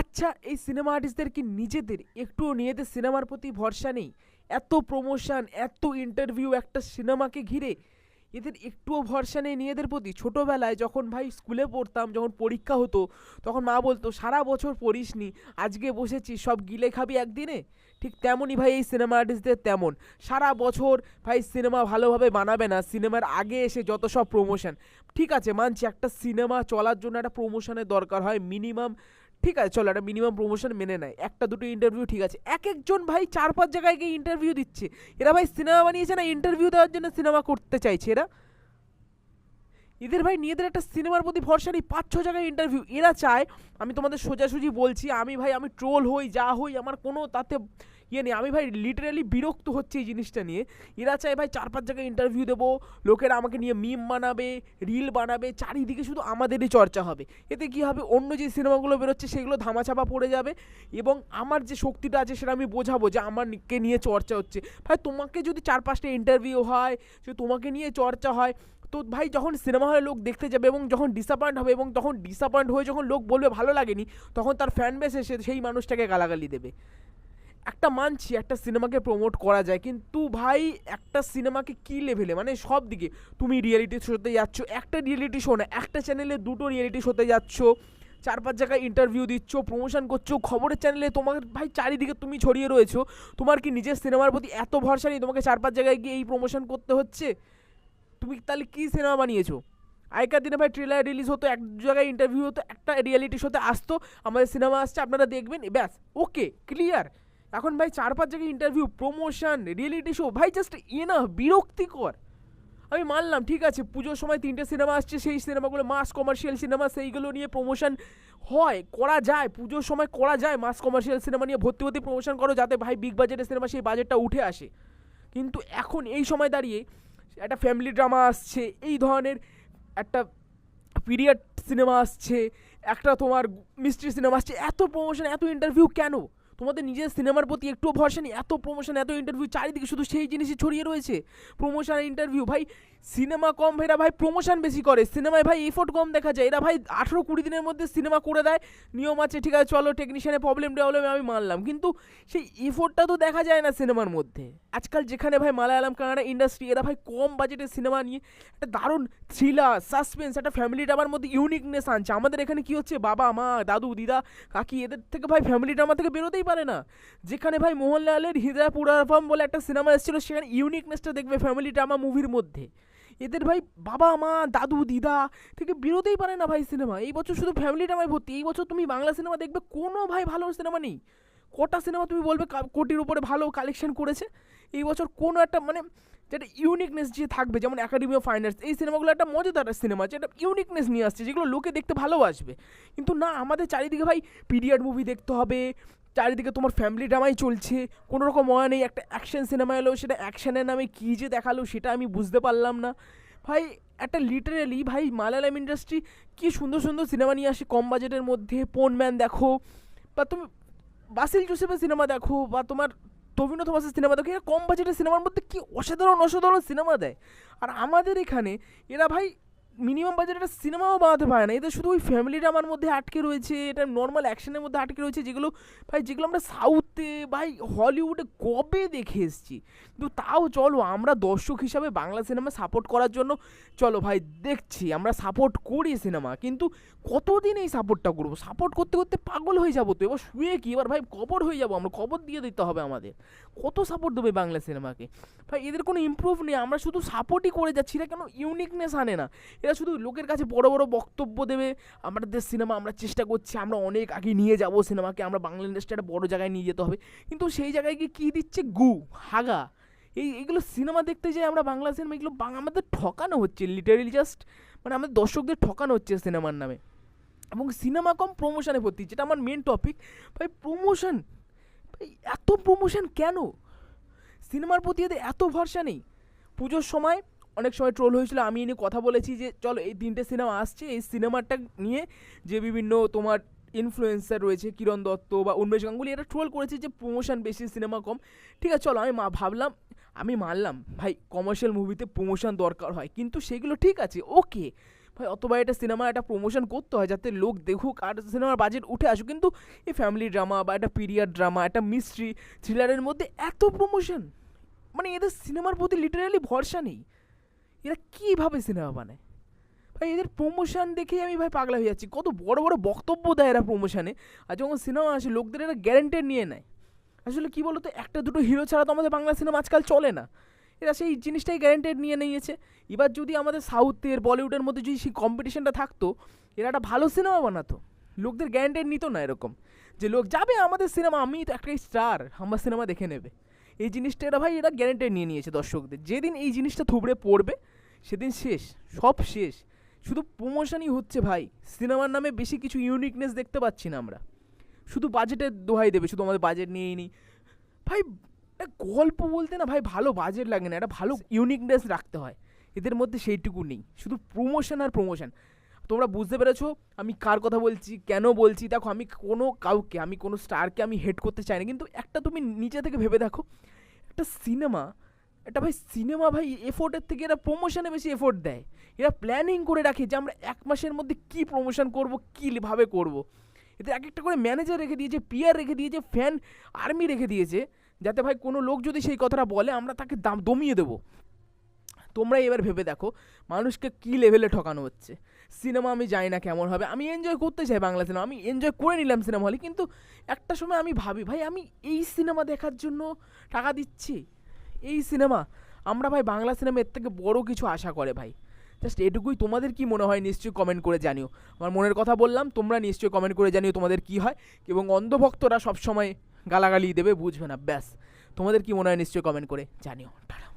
আচ্ছা এই সিনেমা আর্টিস্টদের কি নিজেদের, একটুও নিজেদের সিনেমার প্রতি ভরসা নেই। এত প্রমোশন এত ইন্টারভিউ একটা সিনেমাকে ঘিরে। এদের একটুও ভরসা নেই নিজেদের প্রতি। ছোটোবেলায় যখন ভাই স্কুলে পড়তাম, যখন পরীক্ষা হতো, তখন মা বলতো, সারা বছর পড়িসনি, আজকে বসেছি, সব গিলে খাবি একদিনে? ঠিক তেমনই ভাই এই সিনেমা আর্টিস্টদের তেমন। সারা বছর ভাই সিনেমা ভালোভাবে বানাবে না সিনেমার আগে এসে যত সব প্রমোশন ঠিক আছে, মানছি একটা সিনেমা চলার জন্য একটা প্রমোশনের দরকার হয় মিনিমাম ঠিক আছে, চলো একটা মিনিমাম প্রমোশন মেনে নেয় একটা, দুটো ইন্টারভিউ ঠিক আছে। এক একজন ভাই চার, পাঁচ জায়গায় গিয়ে ইন্টারভিউ দিচ্ছে। এরা ভাই সিনেমা বানিয়েছে না ইন্টারভিউ দেওয়ার জন্য সিনেমা করতে চাইছে এরা। এদের ভাই নিজেদের একটা সিনেমার প্রতি ভরসা নেই, পাঁচ, ছ জায়গায় ইন্টারভিউ এরা চায়, আমি তোমাদের সোজাসুজি বলছি, আমি ভাই, আমি ট্রোল হই, যা হই, আমার কোনো তাতে ইয়ে নেই আমি ভাই লিটারালি বিরক্ত হচ্ছে এই জিনিসটা নিয়ে। এরা চায়, ভাই চার পাঁচ জায়গায় ইন্টারভিউ দেবো, লোকেরা আমাকে নিয়ে মিম বানাবে রিল বানাবে, চারিদিকে শুধু আমাদেরই চর্চা হবে। এতে কি হবে? অন্য যে সিনেমাগুলো বেরোচ্ছে, সেগুলো ধামাচাপা পড়ে যাবে এবং আমার যে শক্তিটা আছে, সেটা আমি বোঝাবো যে আমারকে নিয়ে চর্চা হচ্ছে। ভাই, তোমাকে যদি চার পাঁচটা ইন্টারভিউ হয়, যদি তোমাকে নিয়ে চর্চা হয়, তো ভাই, যখন সিনেমা হলে লোক দেখতে যাবে এবং যখন ডিসঅ্যাপয়েন্ট হবে এবং তখন ডিসঅ্যাপয়েন্ট হয়ে যখন লোক বলবে, ভালো লাগেনি, তখন তার ফ্যান বেস এসে সেই মানুষটাকে গালাগালি দেবে। একটা মানছি, একটা সিনেমাকে প্রমোট করা যায়, কিন্তু ভাই, একটা সিনেমাকে কী লেভেলে মানে সব দিকে তুমি রিয়েলিটি শোতে যাচ্ছ, একটা রিয়েলিটি শো না, একটা চ্যানেলে দুটো রিয়েলিটি শোতে যাচ্ছ চার পাঁচ জায়গায় ইন্টারভিউ দিচ্ছ প্রমোশন করছ, খবরের চ্যানেলে তোমার, ভাই, চারিদিকে তুমি ছড়িয়ে রয়েছো। তোমার কি নিজের সিনেমার প্রতি এত ভরসা নেই, তোমাকে চার পাঁচ জায়গায় গিয়ে এই প্রমোশন করতে হচ্ছে? তুমি তাহলে কী সিনেমা বানিয়েছো? আগেকার দিনে ভাই ট্রেলার রিলিজ হতো, এক জায়গায় ইন্টারভিউ হতো, একটা রিয়েলিটি শোতে আসতো, আমাদের সিনেমা আসছে, আপনারা দেখবেন, ব্যাস ওকে ক্লিয়ার এখন ভাই চার পাঁচ জায়গায় ইন্টারভিউ প্রমোশন রিয়েলিটি শো ভাই জাস্ট ইয়ে না বিরক্তিকর। আমি মানলাম, ঠিক আছে, পুজোর সময় তিনটে সিনেমা আসছে, সেই সিনেমাগুলো মাস কমার্শিয়াল সিনেমা সেইগুলো নিয়ে প্রমোশন হয়, করা যায়, পুজোর সময় করা যায় মাস কমার্শিয়াল সিনেমা নিয়ে ভর্তি ভর্তি প্রমোশন করো যাতে ভাই বিগ বাজেটের সিনেমা সেই বাজেটটা উঠে আসে। কিন্তু এখন এই সময় দাঁড়িয়ে একটা ফ্যামিলি ড্রামা আসছে, এই ধরনের একটা পিরিয়ড সিনেমা আসছে, একটা তোমার মিস্ট্রি সিনেমা আসছে, এত প্রমোশন এত ইন্টারভিউ কেন? তোমাদের নিজের সিনেমার প্রতি একটু ভরসা নেই এত প্রমোশন এত ইন্টারভিউ চারিদিকে শুধু সেই জিনিসই ছড়িয়ে রয়েছে। প্রমোশন ইন্টারভিউ ভাই সিনেমা কম, এরা ভাই প্রমোশন বেশি করে। সিনেমায় ভাই এফোর্ট কম দেখা যায়। এরা ভাই আঠেরো কুড়ি দিনের মধ্যে সিনেমা করে দেয়। নিয়ম আছে, ঠিক আছে, চলো টেকনিশিয়ানের প্রবলেম প্রবলেম আমি মানলাম। কিন্তু সেই এফোর্টটা তো দেখা যায় না সিনেমার মধ্যে। আজকাল যেখানে ভাই মালায়ালাম, কানাডা ইন্ডাস্ট্রি এরা ভাই কম বাজেটের সিনেমা নিয়ে একটা দারুণ থ্রিলার সাসপেন্স একটা ফ্যামিলি ড্রামার মধ্যে ইউনিকনেস আনছে। আমাদের এখানে কি হচ্ছে? বাবা, মা, দাদু, দিদা, কাকি, এদের থেকে ভাই ফ্যামিলি ড্রামা থেকে বেরোতেই পারে না। যেখানে ভাই মোহনলালের হৃদয় পুরারফম বলে একটা সিনেমা এসেছিল, সেখানে ইউনিকনেসটা দেখবে ফ্যামিলি ড্রামা মুভির মধ্যে। এদের ভাই বাবা, মা, দাদু, দিদা থেকে বেরোতেই পারে না ভাই সিনেমা। এই বছর শুধু ফ্যামিলি ড্রামায় ভর্তি। এই বছর তুমি বাংলা সিনেমা দেখবে, কোনো ভাই ভালো সিনেমা নেই। কটা সিনেমা তুমি বলবে কোটির উপরে ভালো কালেকশন করেছে। এই বছর কোনো একটা মানে যেটা ইউনিকনেস যে থাকবে, যেমন একাডেমি অফ ফাইন আর্টস এই সিনেমাগুলো একটা মজাদার সিনেমা, যেটা ইউনিকনেস নিয়ে আসছে, যেগুলো লোকে দেখতে ভালোবাসবে। কিন্তু না, আমাদের চারিদিকে ভাই পিরিয়ড মুভি দেখতে হবে চারিদিকে তোমার ফ্যামিলি ড্রামাই চলছে, কোনো রকম ময়া নেই, একটা অ্যাকশন সিনেমা এলো, সেটা অ্যাকশনের নামে কী যে দেখাল সেটা আমি বুঝতে পারলাম না। ভাই, একটা লিটারেলি ভাই, মালায়ালাম ইন্ডাস্ট্রি কি সুন্দর সুন্দর সিনেমা নিয়ে আসে কম বাজেটের মধ্যে পোন ম্যান দেখো, বা তুমি বাসিল জোসেফের সিনেমা দেখো, বা তোমার তবিনো থমাসের সিনেমা দেখো, এরা কম বাজেটের সিনেমার মধ্যে কি অসাধারণ অসাধারণ সিনেমা দেয়। আর আমাদের এখানে, এরা ভাই মিনিমাম বাজেটের সিনেমাও বানাতে পারে না। এদের শুধু ওই ফ্যামিলিটা আমার মধ্যে আটকে রয়েছে, এটা নর্মাল অ্যাকশনের মধ্যে আটকে রয়েছে, যেগুলো ভাই, যেগুলো আমরা সাউথে ভাই হলিউডে কবে দেখে এসেছি? কিন্তু তাও চলো, আমরা দর্শক হিসাবে বাংলা সিনেমা সাপোর্ট করার জন্য, চলো ভাই, দেখছি, আমরা সাপোর্ট করি সিনেমা কিন্তু কতদিন এই সাপোর্টটা করব? সাপোর্ট করতে করতে পাগল হয়ে যাব তো, এবার শুয়ে কি? এবার ভাই কবর হয়ে যাব, আমরা কবর দিয়ে দিতে হবে আমাদের। কত সাপোর্ট দেবে বাংলা সিনেমাকে ভাই, এদের কোনো ইমপ্রুভ নেই, আমরা শুধু সাপোর্টই করে যাচ্ছি না কেন ইউনিকনেস আনে না? এরা শুধু লোকের কাছে বড় বড় বক্তব্য দেবে। আমাদের সিনেমা আমরা চেষ্টা করছি, আমরা অনেক আগে নিয়ে যাব সিনেমাকে, আমরা বাংলা ইন্ডাস্ট্রি একটা বড় জায়গায় নিয়ে যেতে হবে। কিন্তু সেই জায়গায় গিয়ে কী দিচ্ছে গু, হাগা? এই এগুলো সিনেমা দেখতে যাই আমরা বাংলা সিনেমা, এগুলো আমাদের ঠকানো হচ্ছে লিটারেলি জাস্ট মানে আমাদের দর্শকদের ঠকানো হচ্ছে সিনেমার নামে। এবং সিনেমা কম প্রমোশনে ভর্তি, যেটা আমার মেন টপিক ভাই প্রমোশন ভাই, এত প্রমোশন কেন? সিনেমার প্রতি এত ভরসা নেই। পুজোর সময় অনেক সময় ট্রোল হয়েছিল, আমি এনে কথা বলেছি যে, চলো, এই তিনটে সিনেমা আসছে, এই সিনেমাটা নিয়ে যে বিভিন্ন তোমার ইনফ্লুয়েন্সার রয়েছে, কিরণ দত্ত বা উন্মেষ গাঙ্গুলি এটা ট্রোল করেছে যে প্রমোশন বেশি সিনেমা কম। ঠিক আছে, চলো, আমি মা, ভাবলাম, আমি মানলাম, ভাই কমার্শিয়াল মুভিতে প্রমোশন দরকার হয়, কিন্তু সেগুলো ঠিক আছে ওকে ভাই অতবা এটা সিনেমা একটা প্রমোশন করতে হয়, যাতে লোক দেখুক, আর সিনেমার বাজেট উঠে আসুক। কিন্তু এই ফ্যামিলি ড্রামা বা একটা পিরিয়ড ড্রামা একটা মিস্ট্রি থ্রিলারের মধ্যে এত প্রমোশন মানে এদের সিনেমার প্রতি লিটারালি ভরসা নেই। এরা কীভাবে সিনেমা বানায়? ভাই, এদের প্রমোশন দেখেই আমি ভাই পাগলা হয়ে যাচ্ছি। কত বড় বড় বক্তব্য দেয় এরা প্রমোশনে আর যখন সিনেমা আসে, লোকদের এরা গ্যারেন্টেড নিয়ে নেয়। আসলে কী বলতো, একটা দুটো হিরো ছাড়া তো আমাদের বাংলা সিনেমা আজকাল চলে না। এরা সেই জিনিসটাই গ্যারেন্টেড নিয়ে নিয়েছে। এবার যদি আমাদের সাউথের, বলিউডের মধ্যে যদি সেই কম্পিটিশনটা থাকতো, এরা একটা ভালো সিনেমা বানাতো। লোকদের গ্যারেন্টেড নিত না এরকম। যে লোক যাবে আমাদের সিনেমা, আমি তো একটাই স্টার আমার সিনেমা দেখে নেবে। এই জিনিসটা এরা ভাই এরা গ্যারেন্টেড নিয়ে নিয়েছে দর্শকদের। যেদিন এই জিনিসটা থুবড়ে পড়বে সেদিন শেষ, সব শেষ। শুধু প্রমোশনই হচ্ছে ভাই। সিনেমার নামে বেশি কিছু ইউনিকনেস দেখতে পাচ্ছি না আমরা। শুধু বাজেটের দোহাই দেবে, শুধু আমাদের বাজেট নিয়েই নিই। ভাই একটা গল্প বলতে না ভাই ভালো বাজেট লাগে না, একটা ভালো ইউনিকনেস রাখতে হয়। এদের মধ্যে সেইটুকু নেই। শুধু প্রমোশন আর প্রমোশন তোমরা বুঝতে পেরেছ আমি কার কথা বলছি, কেন বলছি? দেখো, আমি কোনো কাউকে, আমি কোনো স্টারকে আমি হেড করতে চাই না। কিন্তু একটা তুমি নিচে থেকে ভেবে দেখো, একটা সিনেমা একটা ভাই সিনেমা ভাই এফোর্টের থেকে এরা প্রমোশনে বেশি এফোর্ট দেয়। এরা প্ল্যানিং করে রাখে যে আমরা এক মাসের মধ্যে কী প্রমোশন করব, কী ভাবে করব। এতে এক একটা করে ম্যানেজার রেখে দিয়েছে পিয়ার রেখে দিয়েছে ফ্যান আর্মি রেখে দিয়েছে, যাতে ভাই কোনো লোক যদি সেই কথাটা বলে, আমরা তাকে দাম দমিয়ে দেবো। তোমরা এবার ভেবে দেখো, মানুষকে কী লেভেলে ঠকানো হচ্ছে। সিনেমা আমি জানি না কেমন হবে। আমি এনজয় করতে চাই বাংলা সিনেমা আমি এনজয় করে নিলাম সিনেমা হলে, কিন্তু একটা সময় আমি ভাবি, ভাই আমি এই সিনেমা দেখার জন্য টাকা দিচ্ছি? এই সিনেমা। আমরা ভাই বাংলা সিনেমা এর থেকে বড় কিছু আশা করে ভাই। জাস্ট এটুকুই। তোমাদের কি মনে হয় নিশ্চয়ই কমেন্ট করে জানিও। আমার মনের কথা বললাম, তোমরা নিশ্চয়ই কমেন্ট করে জানিও তোমাদের কি হয়। এবং অন্ধভক্তরা সবসময় গালাগালি দেবে, বুঝবে না, ব্যাস। তোমাদের কি মনে হয় নিশ্চয়ই কমেন্ট করে জানিও। টাটা।